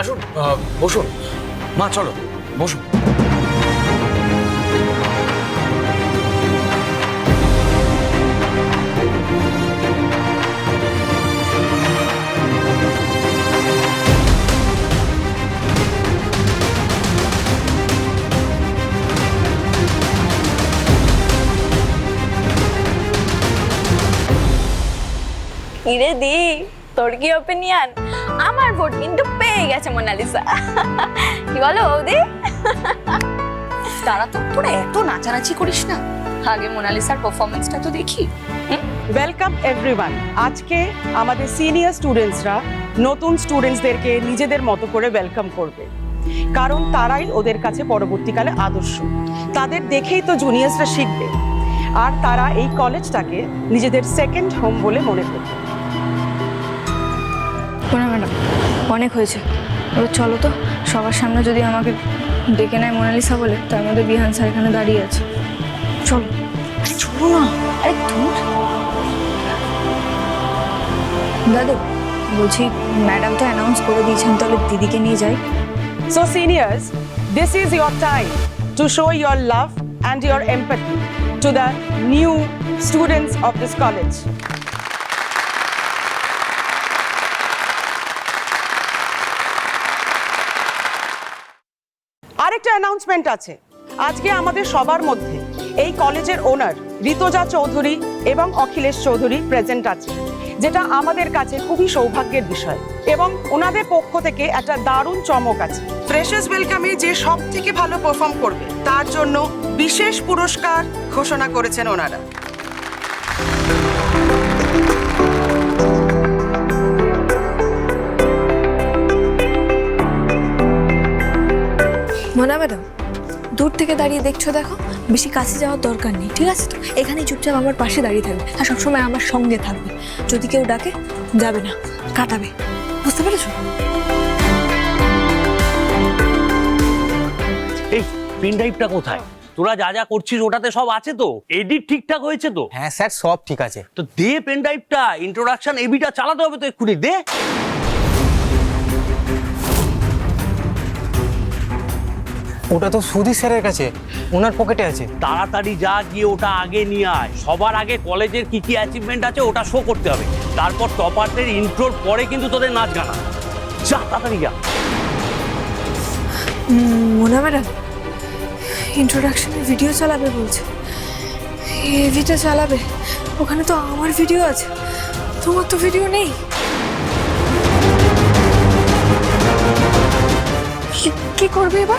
আসুন বসুন। মা চলো বসুন। কিরে দি তোর কি ওপিনিয়ন আমার ভোট কিন্তু পেয়ে গেছে মোনালিসা। কি বলো বৌদি? তারা তো তোরা এত নাচানাচি করিস না। আগে মোনালিসার পারফরমেন্সটা তো দেখি। ওয়েলকাম এভরিওয়ান আজকে আমাদের সিনিয়র স্টুডেন্টসরা নতুন স্টুডেন্টসদেরকে নিজেদের মতো করে ওয়েলকাম করবে। কারণ তারাই ওদের কাছে পরবর্তীকালে আদর্শ। তাদের দেখেই তো জুনিয়র্সরা শিখবে। আর তারা এই কলেজটাকে নিজেদের সেকেন্ড হোম বলে মনে করবে। ম্যাডাম অনেক হয়েছে। এবার চলো তো সবার সামনে যদি আমাকে ডেকে নেয় মোনালিসা বলে তার মধ্যে বিহান স্যার এখানে দাঁড়িয়ে আছে। চলো। আরে চলো না। আরে ধুর। দাদু বলছি ম্যাডাম তো অ্যানাউন্স করে দিয়েছেন তাহলে দিদিকে নিয়ে যাই। So, seniors, this is your time to show your love and your empathy to the new students of this college. আরেকটা অ্যানাউন্সমেন্ট আছে। আজকে আমাদের সবার মধ্যে এই কলেজের ওনার ঋতজা চৌধুরী এবং অখিলেশ চৌধুরী প্রেজেন্ট আছে, যেটা আমাদের কাছে খুবই সৌভাগ্যের বিষয় এবং ওনাদের পক্ষ থেকে একটা দারুণ চমক আছে। ফ্রেশার্স ওয়েলকামে যে সব থেকে ভালো পারফর্ম করবে, তার জন্য বিশেষ পুরস্কার ঘোষণা করেছেন ওনারা। ম্যাডাম? দূর থেকে দাঁড়িয়ে দেখছ দেখো বেশি কাছে যাওয়ার দরকার নেই ঠিক আছে তো? এখানেই চুপচাপ আমার পাশে দাঁড়িয়ে থাকবে আর সবসময় আমার সঙ্গে থাকবে। যদি কেউ ডাকে যাবে না কাটাবে। বুঝতে পেরেছ? এই পেন ড্রাইভটা কোথায়? তোরা যা যা করছিস ওটাতে সব আছে তো? এডিট ঠিকঠাক হয়েছে তো? হ্যাঁ স্যার সব ঠিক আছে। তো দে পেন ড্রাইভটা ইন্ট্রোডাকশন এবিটা চালাতে হবে তো এক্ষুনি দে। ওটা তো সুধীর স্যারের কাছে ওনার পকেটে আছে। তাড়াতাড়ি যা গিয়ে ওটা আগে নিয়ে আয়। সবার আগে কলেজের কি কি অ্যাচিভমেন্ট আছে ওটা শো করতে হবে। তারপর টপারদের ইন্ট্রোর পরে কিন্তু তোদের নাচ গানা। যা তাড়াতাড়ি যা। মোনা ম্যাডাম ইন্ট্রোডাকশনে ভিডিও চালাবে বলছে। এভিটা চালাবে? ওখানে তো আমার ভিডিও আছে। তোমার তো ভিডিও নেই। কি- কি করবে এবার?